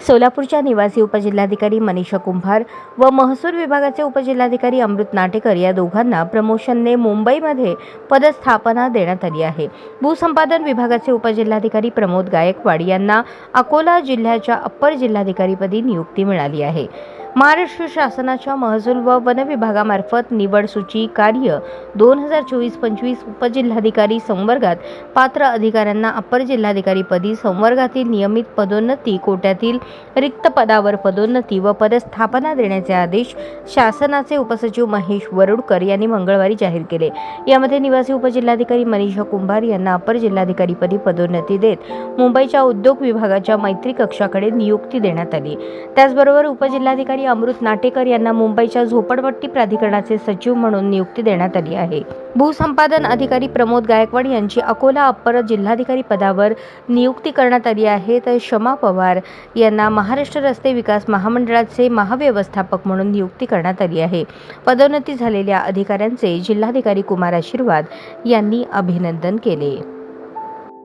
सोलापूरच्या निवासी उपजिल्हाधिकारी मनीषा कुंभार व महसूल विभागाचे उपजिल्हाधिकारी अमृत नाटेकर या दोघांना प्रमोशनने मुंबईमध्ये पदस्थापना देण्यात आली आहे. भूसंपादन विभागाचे उपजिल्हाधिकारी प्रमोद गायकवाड यांना अकोला जिल्ह्याच्या अप्पर जिल्हाधिकारीपदी नियुक्ती मिळाली आहे. महाराष्ट्र शासनाच्या महसूल व वन विभागामार्फत निवड सूची कार्य दोन हजार चोवीस पंचवीस उपजिल्हाधिकारी संवर्गात पात्र अधिकाऱ्यांना अप्पर जिल्हाधिकारीपदी संवर्गातील नियमित पदोन्नती कोट्यातील रिक्त पदावर पदोन्नती व पदस्थापना देण्याचे आदेश शासनाचे उपसचिव महेश वरुडकर यांनी मंगळवारी जाहीर केले. यामध्ये निवासी उपजिल्हाधिकारी मनीषा कुंभार यांना अप्पर जिल्हाधिकारीपदी पदोन्नती देत मुंबईच्या उद्योग विभागाच्या मैत्री कक्षाकडे नियुक्ती देण्यात आली. त्याचबरोबर उपजिल्हाधिकारी अमृत नाटेकर यांना मुंबईच्या झोपडपट्टी प्राधिकरणाचे सचिव म्हणून नियुक्ती देण्यात आली आहे. भूसंपादन अधिकारी प्रमोद गायकवाड यांची अकोला अप्पर जिल्हाधिकारी पदावर नियुक्ती करण्यात आली आहे तर शमा पवार यांना महाराष्ट्र रस्ते विकास महामंडळाचे महाव्यवस्थापक म्हणून नियुक्ती करण्यात आली आहे. पदोन्नती झालेल्या अधिकाऱ्यांचे जिल्हाधिकारी कुमार आशीर्वाद यांनी अभिनंदन केले.